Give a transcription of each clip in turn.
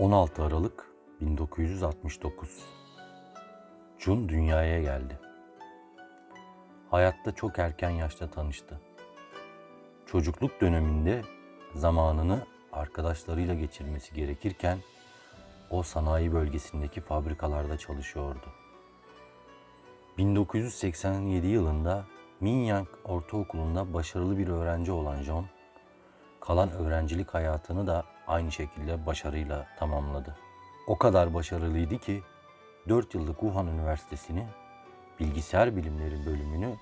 16 Aralık 1969 Jun dünyaya geldi. Hayatta çok erken yaşta tanıştı. Çocukluk döneminde zamanını arkadaşlarıyla geçirmesi gerekirken o sanayi bölgesindeki fabrikalarda çalışıyordu. 1987 yılında Minyang Ortaokulu'nda başarılı bir öğrenci olan John, kalan öğrencilik hayatını da aynı şekilde başarıyla tamamladı. O kadar başarılıydı ki 4 yıllık Wuhan Üniversitesi'ni bilgisayar bilimleri bölümünü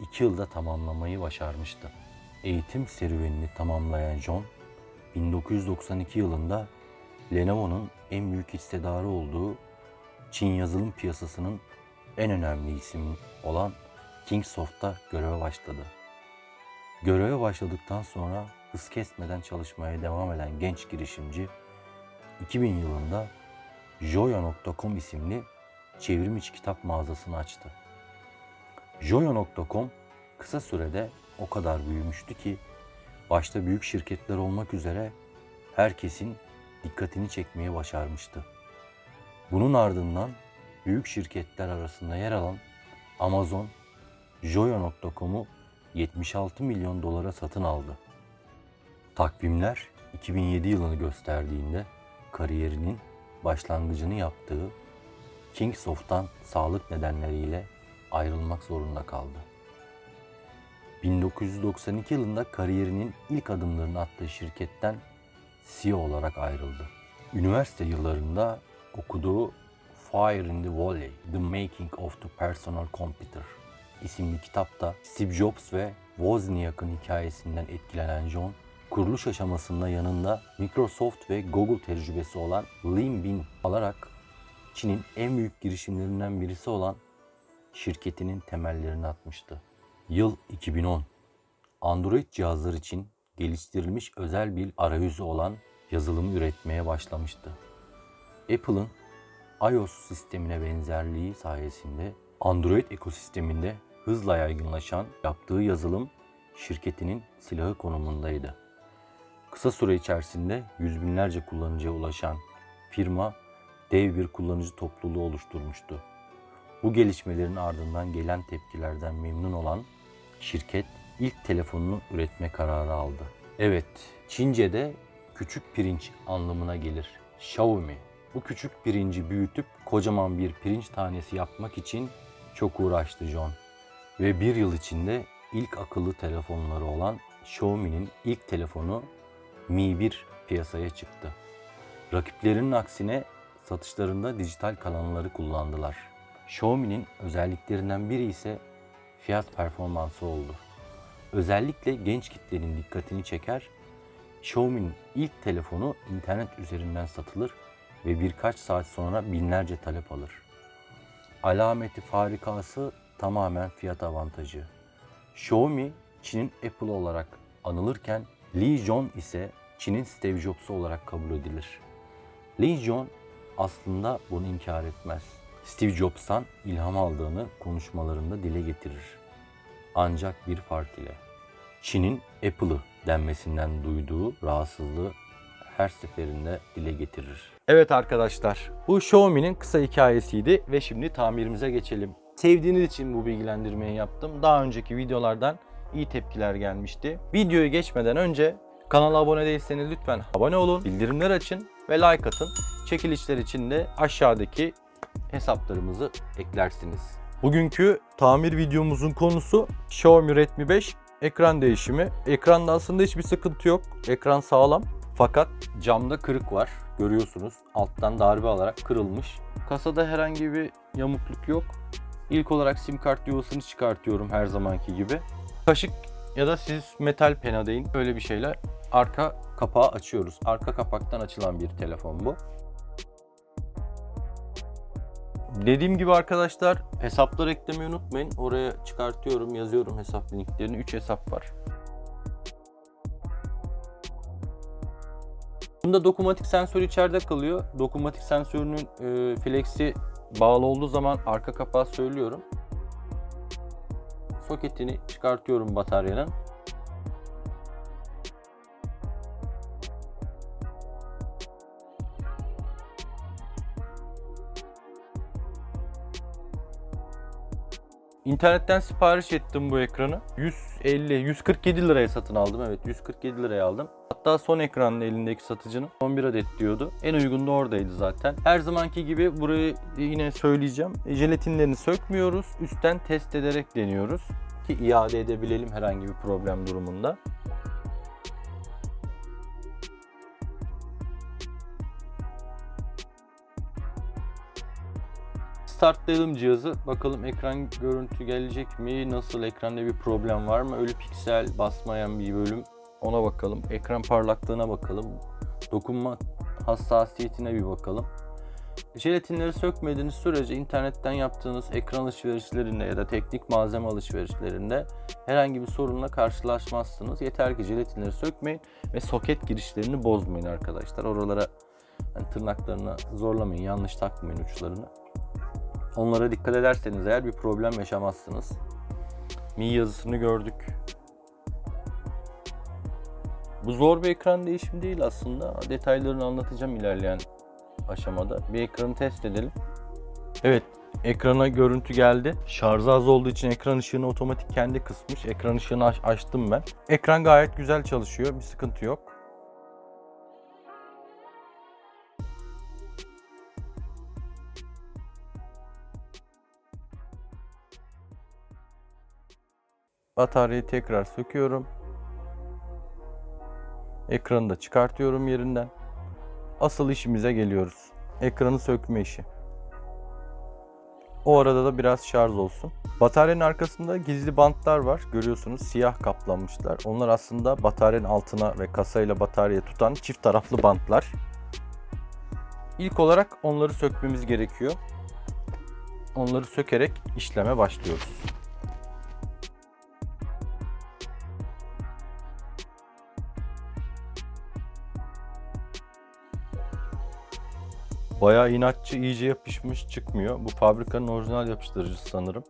2 yılda tamamlamayı başarmıştı. Eğitim serüvenini tamamlayan John, 1992 yılında Lenovo'nun en büyük hissedarı olduğu Çin yazılım piyasasının en önemli ismi olan Kingsoft'ta göreve başladı. Göreve başladıktan sonra hız kesmeden çalışmaya devam eden genç girişimci 2000 yılında Joya.com isimli çevrim içi kitap mağazasını açtı. Joya.com kısa sürede o kadar büyümüştü ki başta büyük şirketler olmak üzere herkesin dikkatini çekmeye başarmıştı. Bunun ardından büyük şirketler arasında yer alan Amazon, Joya.com'u 76 milyon dolara satın aldı. Takvimler 2007 yılını gösterdiğinde kariyerinin başlangıcını yaptığı Kingsoft'tan sağlık nedenleriyle ayrılmak zorunda kaldı. 1992 yılında kariyerinin ilk adımlarını attığı şirketten CEO olarak ayrıldı. Üniversite yıllarında okuduğu Fire in the Valley, The Making of the Personal Computer isimli kitapta Steve Jobs ve Wozniak'ın hikayesinden etkilenen John, kuruluş aşamasında yanında Microsoft ve Google tecrübesi olan Lin Bin alarak Çin'in en büyük girişimlerinden birisi olan şirketinin temellerini atmıştı. Yıl 2010. Android cihazlar için geliştirilmiş özel bir arayüzü olan yazılımı üretmeye başlamıştı. Apple'ın iOS sistemine benzerliği sayesinde Android ekosisteminde hızla yaygınlaşan yaptığı yazılım şirketinin silahı konumundaydı. Kısa süre içerisinde yüz binlerce kullanıcıya ulaşan firma dev bir kullanıcı topluluğu oluşturmuştu. Bu gelişmelerin ardından gelen tepkilerden memnun olan şirket ilk telefonunu üretme kararı aldı. Evet, Çince'de küçük pirinç anlamına gelir. Xiaomi. Bu küçük pirinci büyütüp kocaman bir pirinç tanesi yapmak için çok uğraştı John. Ve bir yıl içinde ilk akıllı telefonları olan Xiaomi'nin ilk telefonu Mi 1 piyasaya çıktı. Rakiplerinin aksine satışlarında dijital kanalları kullandılar. Xiaomi'nin özelliklerinden biri ise fiyat performansı oldu. Özellikle genç kitlenin dikkatini çeker, Xiaomi'nin ilk telefonu internet üzerinden satılır ve birkaç saat sonra binlerce talep alır. Alameti farikası tamamen fiyat avantajı. Xiaomi Çin'in Apple olarak anılırken Li Jong ise Çin'in Steve Jobs olarak kabul edilir. Li Jong aslında bunu inkar etmez. Steve Jobs'tan ilham aldığını konuşmalarında dile getirir. Ancak bir fark ile. Çin'in Apple'ı denmesinden duyduğu rahatsızlığı her seferinde dile getirir. Evet arkadaşlar, bu Xiaomi'nin kısa hikayesiydi ve şimdi tamirimize geçelim. Sevdiğiniz için bu bilgilendirmeyi yaptım. Daha önceki videolardan iyi tepkiler gelmişti. Videoyu geçmeden önce kanala abone değilseniz lütfen abone olun, bildirimler açın ve like atın. Çekilişler için de aşağıdaki hesaplarımızı eklersiniz. Bugünkü tamir videomuzun konusu Xiaomi Redmi 5 ekran değişimi. Ekranda aslında hiçbir sıkıntı yok. Ekran sağlam. Fakat camda kırık var. Görüyorsunuz. Alttan darbe alarak kırılmış. Kasada herhangi bir yamukluk yok. İlk olarak sim kart yuvasını çıkartıyorum her zamanki gibi. Kaşık ya da siz metal pena deyin. Böyle bir şeyle arka kapağı açıyoruz. Arka kapaktan açılan bir telefon bu. Dediğim gibi arkadaşlar hesapları eklemeyi unutmayın. Oraya çıkartıyorum, yazıyorum hesap linklerini. 3 hesap var. Bunda dokunmatik sensör içeride kalıyor. Dokunmatik sensörünün e, flexi bağlı olduğu zaman arka kapağı söylüyorum. Soketini çıkartıyorum bataryanın. İnternetten sipariş ettim bu ekranı. 150, 147 liraya satın aldım. Evet 147 liraya aldım. Hatta son ekranın elindeki satıcının 11 adet diyordu. En uygun da oradaydı zaten. Her zamanki gibi burayı yine söyleyeceğim. Jelatinlerini sökmüyoruz. Üstten test ederek deniyoruz. Ki iade edebilelim herhangi bir problem durumunda. Startlayalım cihazı. Bakalım ekran görüntü gelecek mi? Nasıl? Ekranda bir problem var mı? Ölü piksel basmayan bir bölüm. Ona bakalım. Ekran parlaklığına bakalım. Dokunma hassasiyetine bir bakalım. Jelatinleri sökmediğiniz sürece internetten yaptığınız ekran alışverişlerinde ya da teknik malzeme alışverişlerinde herhangi bir sorunla karşılaşmazsınız. Yeter ki jelatinleri sökmeyin ve soket girişlerini bozmayın arkadaşlar. Oralara hani tırnaklarını zorlamayın, yanlış takmayın uçlarını. Onlara dikkat ederseniz eğer bir problem yaşamazsınız. Mi yazısını gördük. Bu zor bir ekran değişimi değil aslında. Detaylarını anlatacağım ilerleyen aşamada. Bir ekranı test edelim. Evet, ekrana görüntü geldi. Şarjı az olduğu için ekran ışığını otomatik kendi kısmış. Ekran ışığını aç- açtım ben. Ekran gayet güzel çalışıyor. Bir sıkıntı yok. Bataryayı tekrar söküyorum. Ekranı da çıkartıyorum yerinden. Asıl işimize geliyoruz. Ekranı sökme işi. O arada da biraz şarj olsun. Bataryanın arkasında gizli bantlar var. Görüyorsunuz siyah kaplanmışlar. Onlar aslında bataryanın altına ve kasayla bataryayı tutan çift taraflı bantlar. İlk olarak onları sökmemiz gerekiyor. Onları sökerek işleme başlıyoruz. Bayağı inatçı, iyice yapışmış çıkmıyor. Bu fabrikanın orijinal yapıştırıcısı sanırım.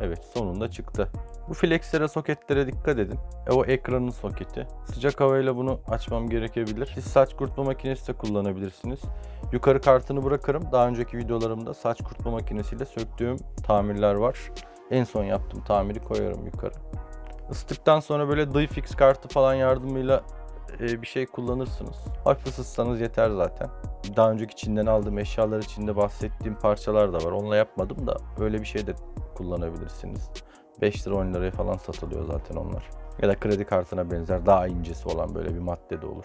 Evet sonunda çıktı. Bu flexlere soketlere dikkat edin. E, o ekranın soketi. Sıcak havayla bunu açmam gerekebilir. Siz saç kurutma makinesi de kullanabilirsiniz. Yukarı kartını bırakırım. Daha önceki videolarımda saç kurutma makinesiyle söktüğüm tamirler var. En son yaptığım tamiri koyarım yukarı. Isıttıktan sonra böyle Difix kartı falan yardımıyla e, bir şey kullanırsınız. Hafif ısıtsanız yeter zaten. Daha önceki Çin'den aldığım eşyalar içinde bahsettiğim parçalar da var. Onunla yapmadım da öyle bir şey de kullanabilirsiniz. 5 lira 10 liraya falan satılıyor zaten onlar. Ya da kredi kartına benzer daha incesi olan böyle bir madde de olur.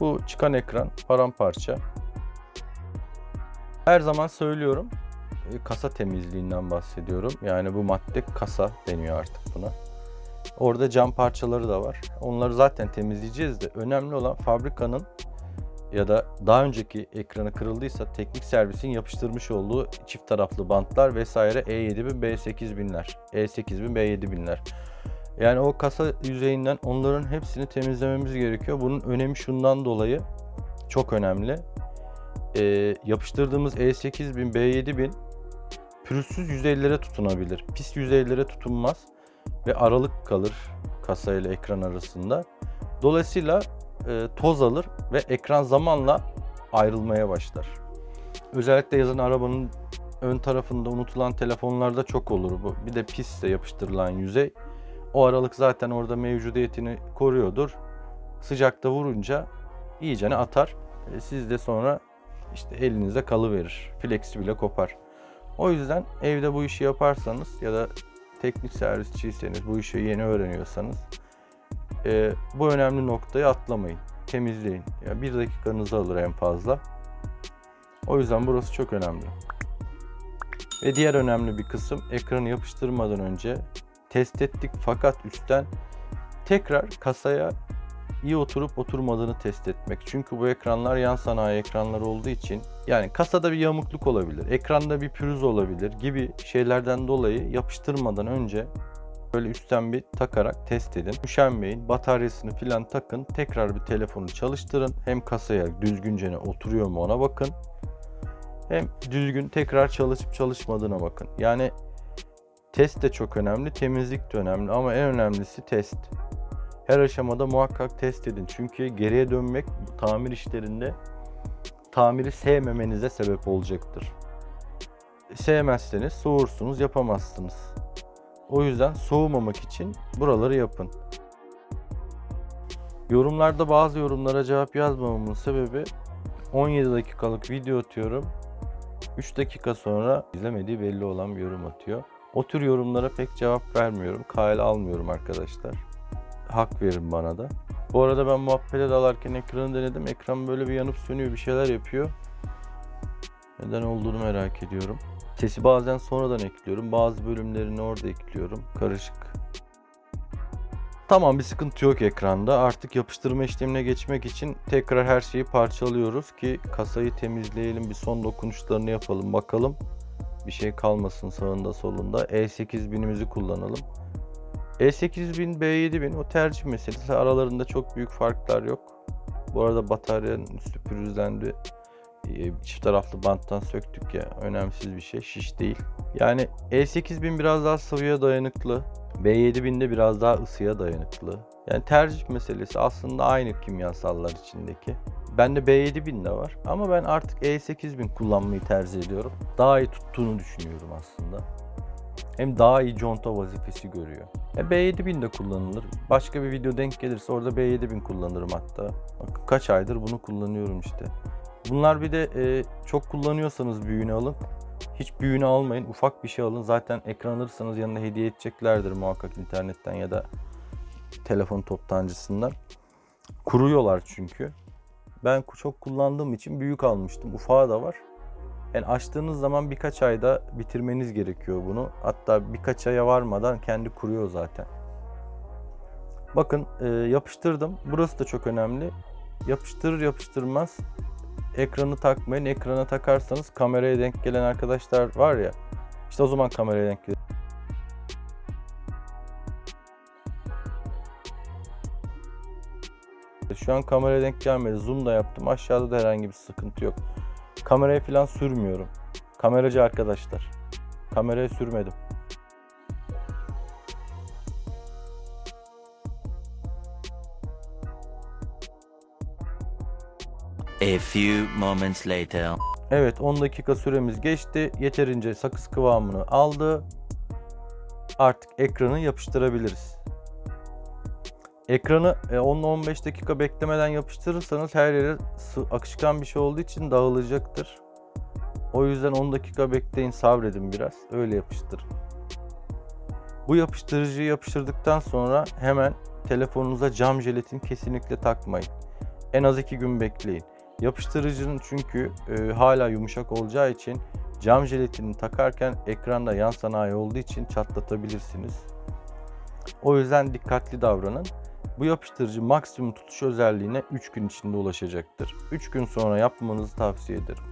Bu çıkan ekran paramparça. Her zaman söylüyorum. e, Kasa temizliğinden bahsediyorum. Yani bu madde kasa deniyor artık buna. Orada cam parçaları da var. Onları zaten temizleyeceğiz de önemli olan fabrikanın ya da daha önceki ekranı kırıldıysa teknik servisin yapıştırmış olduğu çift taraflı bantlar vesaire E E7000, B8000'ler, E8000, B7000'ler. Yani o kasa yüzeyinden onların hepsini temizlememiz gerekiyor. Bunun önemi şundan dolayı çok önemli. Ee, yapıştırdığımız E8000, B7000 pürüzsüz yüzeylere tutunabilir. Pis yüzeylere tutunmaz ve aralık kalır kasa ile ekran arasında. Dolayısıyla e, toz alır ve ekran zamanla ayrılmaya başlar. Özellikle yazın arabanın ön tarafında unutulan telefonlarda çok olur bu. Bir de pisse yapıştırılan yüzey. O aralık zaten orada mevcudiyetini koruyordur. Sıcakta vurunca iyicene atar. E, siz de sonra işte elinize kalıverir. Flexi bile kopar. O yüzden evde bu işi yaparsanız ya da teknik servisçiyseniz bu işi yeni öğreniyorsanız e, bu önemli noktayı atlamayın. Temizleyin. Ya bir dakikanızı alır en fazla. O yüzden burası çok önemli. Ve diğer önemli bir kısım ekranı yapıştırmadan önce test ettik fakat üstten tekrar kasaya iyi oturup oturmadığını test etmek. Çünkü bu ekranlar yan sanayi ekranlar olduğu için yani kasada bir yamukluk olabilir, ekranda bir pürüz olabilir gibi şeylerden dolayı yapıştırmadan önce Böyle üstten bir takarak test edin. Üşenmeyin. Bataryasını filan takın. Tekrar bir telefonu çalıştırın. Hem kasaya düzgünce oturuyor mu ona bakın. Hem düzgün tekrar çalışıp çalışmadığına bakın. Yani test de çok önemli, temizlik de önemli ama en önemlisi test. Her aşamada muhakkak test edin. Çünkü geriye dönmek tamir işlerinde tamiri sevmemenize sebep olacaktır. Sevmezseniz soğursunuz, yapamazsınız. O yüzden soğumamak için buraları yapın. Yorumlarda bazı yorumlara cevap yazmamamın sebebi 17 dakikalık video atıyorum. 3 dakika sonra izlemediği belli olan bir yorum atıyor. O tür yorumlara pek cevap vermiyorum. Kale almıyorum arkadaşlar. Hak verin bana da. Bu arada ben muhabbete dalarken ekranı denedim. Ekran böyle bir yanıp sönüyor bir şeyler yapıyor. Neden olduğunu merak ediyorum. Sesi bazen sonradan ekliyorum. Bazı bölümlerini orada ekliyorum. Karışık. Tamam bir sıkıntı yok ekranda. Artık yapıştırma işlemine geçmek için tekrar her şeyi parçalıyoruz ki kasayı temizleyelim. Bir son dokunuşlarını yapalım bakalım. Bir şey kalmasın sağında solunda. E8000'imizi kullanalım. E8000, B7000 o tercih meselesi. Aralarında çok büyük farklar yok. Bu arada bataryanın üstü pürüzlendi. Ee, Çift taraflı banttan söktük ya. Önemsiz bir şey. Şiş değil. Yani E8000 biraz daha sıvıya dayanıklı. B7000 de biraz daha ısıya dayanıklı. Yani tercih meselesi aslında aynı kimyasallar içindeki. Bende B7000 de var ama ben artık E8000 kullanmayı tercih ediyorum. Daha iyi tuttuğunu düşünüyorum aslında. Hem daha iyi conta vazifesi görüyor. E B7000 de kullanılır. Başka bir video denk gelirse orada B7000 kullanırım hatta. Bakın kaç aydır bunu kullanıyorum işte. Bunlar bir de e, çok kullanıyorsanız büyüğünü alın. Hiç büyüğünü almayın. Ufak bir şey alın. Zaten ekran alırsanız yanında hediye edeceklerdir muhakkak internetten ya da telefon toptancısından. Kuruyorlar çünkü. Ben çok kullandığım için büyük almıştım. Ufağı da var. Yani açtığınız zaman birkaç ayda bitirmeniz gerekiyor bunu. Hatta birkaç aya varmadan kendi kuruyor zaten. Bakın e, yapıştırdım. Burası da çok önemli. Yapıştırır yapıştırmaz ekranı takmayın. Ekrana takarsanız kameraya denk gelen arkadaşlar var ya. İşte o zaman kameraya denk gelir. Şu an kameraya denk gelmedi. Zoom da yaptım. Aşağıda da herhangi bir sıkıntı yok. Kameraya falan sürmüyorum. Kameracı arkadaşlar. Kameraya sürmedim. A few moments later. Evet 10 dakika süremiz geçti. Yeterince sakız kıvamını aldı. Artık ekranı yapıştırabiliriz. Ekranı e, 10-15 dakika beklemeden yapıştırırsanız her yere akışkan bir şey olduğu için dağılacaktır. O yüzden 10 dakika bekleyin sabredin biraz. Öyle yapıştırın. Bu yapıştırıcıyı yapıştırdıktan sonra hemen telefonunuza cam jelatin kesinlikle takmayın. En az 2 gün bekleyin. Yapıştırıcının çünkü e, hala yumuşak olacağı için cam jelatinini takarken ekranda yan sanayi olduğu için çatlatabilirsiniz. O yüzden dikkatli davranın. Bu yapıştırıcı maksimum tutuş özelliğine 3 gün içinde ulaşacaktır. 3 gün sonra yapmanızı tavsiye ederim.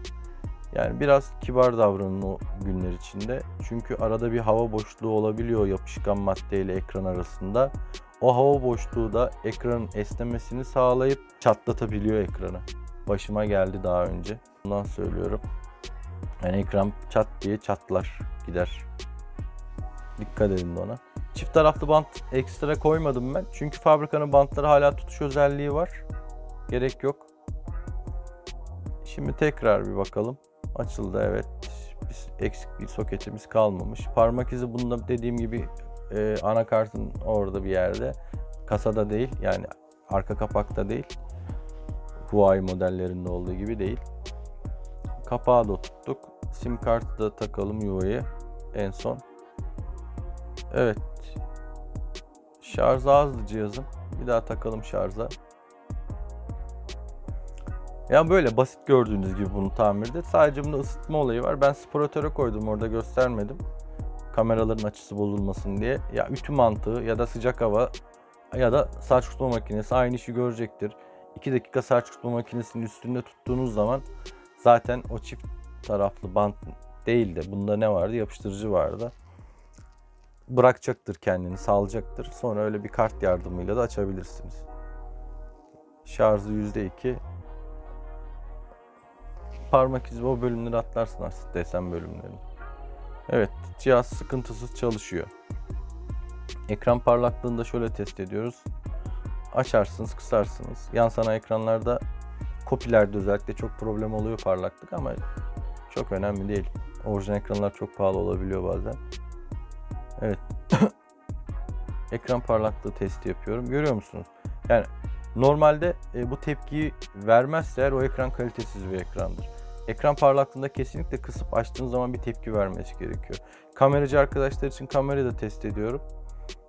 Yani biraz kibar davranın o günler içinde. Çünkü arada bir hava boşluğu olabiliyor yapışkan madde ile ekran arasında. O hava boşluğu da ekranın esnemesini sağlayıp çatlatabiliyor ekranı başıma geldi daha önce. Bundan söylüyorum. Yani ekran çat diye çatlar gider. Dikkat edin ona. Çift taraflı bant ekstra koymadım ben. Çünkü fabrikanın bantları hala tutuş özelliği var. Gerek yok. Şimdi tekrar bir bakalım. Açıldı evet. Biz eksik bir soketimiz kalmamış. Parmak izi bunda dediğim gibi e, anakartın orada bir yerde. Kasada değil yani arka kapakta değil. Huawei modellerinde olduğu gibi değil. Kapağı da tuttuk. Sim kartı da takalım yuvaya en son. Evet. Şarjı azdı cihazın. Bir daha takalım şarja. Ya böyle basit gördüğünüz gibi bunu tamirde. Sadece bunda ısıtma olayı var. Ben spiratöre koydum orada göstermedim. Kameraların açısı bozulmasın diye. Ya ütü mantığı ya da sıcak hava ya da saç kurutma makinesi aynı işi görecektir. 2 dakika saç kurutma makinesinin üstünde tuttuğunuz zaman zaten o çift taraflı bant değil de bunda ne vardı? Yapıştırıcı vardı. bırakacaktır kendini, salacaktır. Sonra öyle bir kart yardımıyla da açabilirsiniz. Şarjı %2. Parmak izi o bölümleri atlarsın artık desen bölümlerini. Evet, cihaz sıkıntısız çalışıyor. Ekran parlaklığını da şöyle test ediyoruz. Açarsınız, kısarsınız. Yan sana ekranlarda kopilerde özellikle çok problem oluyor parlaklık ama çok önemli değil. Orijinal ekranlar çok pahalı olabiliyor bazen. Evet. Ekran parlaklığı testi yapıyorum. Görüyor musunuz? Yani normalde e, bu tepkiyi vermezse eğer o ekran kalitesiz bir ekrandır. Ekran parlaklığında kesinlikle kısıp açtığınız zaman bir tepki vermesi gerekiyor. Kameracı arkadaşlar için kamerayı da test ediyorum.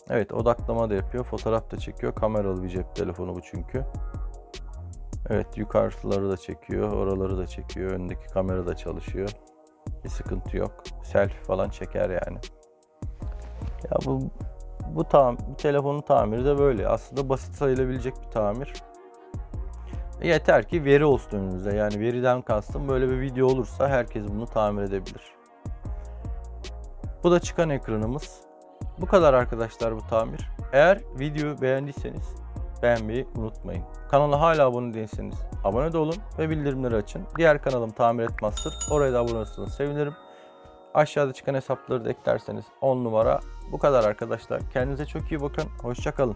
Evet odaklama da yapıyor. Fotoğraf da çekiyor. Kameralı bir cep telefonu bu çünkü. Evet yukarıları da çekiyor. Oraları da çekiyor. Öndeki kamera da çalışıyor. Bir sıkıntı yok. Selfie falan çeker yani. Ya bu bu tam bu telefonun tamiri de böyle. Aslında basit sayılabilecek bir tamir. Yeter ki veri olsun önünüzde. Yani veriden kastım böyle bir video olursa herkes bunu tamir edebilir. Bu da çıkan ekranımız. Bu kadar arkadaşlar bu tamir. Eğer videoyu beğendiyseniz beğenmeyi unutmayın. Kanala hala abone değilseniz abone de olun ve bildirimleri açın. Diğer kanalım Tamir Et Master. Oraya da abone olursanız sevinirim. Aşağıda çıkan hesapları da eklerseniz 10 numara. Bu kadar arkadaşlar. Kendinize çok iyi bakın. Hoşçakalın.